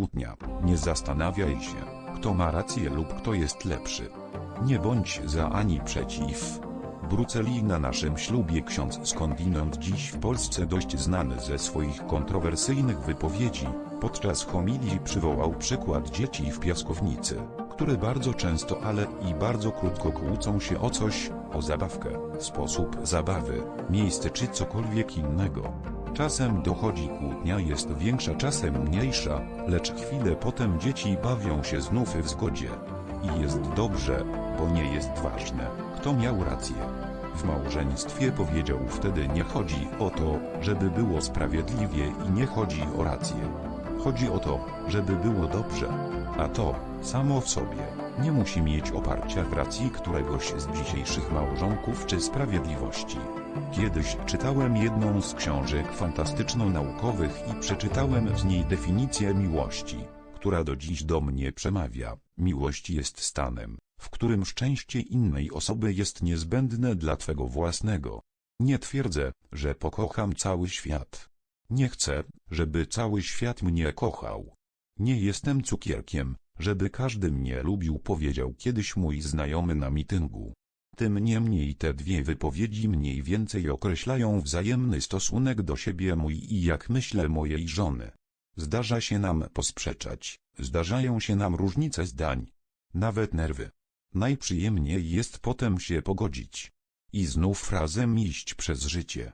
kłótnia. Nie zastanawiaj się, kto ma rację lub kto jest lepszy. Nie bądź za ani przeciw. Bruceli na naszym ślubie ksiądz skądinąd dziś w Polsce dość znany ze swoich kontrowersyjnych wypowiedzi, podczas homilii przywołał przykład dzieci w piaskownicy, które bardzo często ale i bardzo krótko kłócą się o coś, o zabawkę, sposób zabawy, miejsce czy cokolwiek innego. Czasem dochodzi kłótnia jest większa, czasem mniejsza, lecz chwilę potem dzieci bawią się znów w zgodzie. I jest dobrze, bo nie jest ważne, kto miał rację. W małżeństwie powiedział wtedy nie chodzi o to, żeby było sprawiedliwie i nie chodzi o rację. Chodzi o to, żeby było dobrze. A to, samo w sobie, nie musi mieć oparcia w racji któregoś z dzisiejszych małżonków czy sprawiedliwości. Kiedyś czytałem jedną z książek fantastyczno-naukowych i przeczytałem z niej definicję miłości, która do dziś do mnie przemawia. Miłość jest stanem, w którym szczęście innej osoby jest niezbędne dla twego własnego. Nie twierdzę, że pokocham cały świat. Nie chcę, żeby cały świat mnie kochał. Nie jestem cukierkiem, żeby każdy mnie lubił, powiedział kiedyś mój znajomy na mityngu. Tym niemniej te dwie wypowiedzi mniej więcej określają wzajemny stosunek do siebie mój i jak myślę mojej żony. Zdarza się nam posprzeczać, zdarzają się nam różnice zdań. Nawet nerwy. Najprzyjemniej jest potem się pogodzić. I znów razem iść przez życie.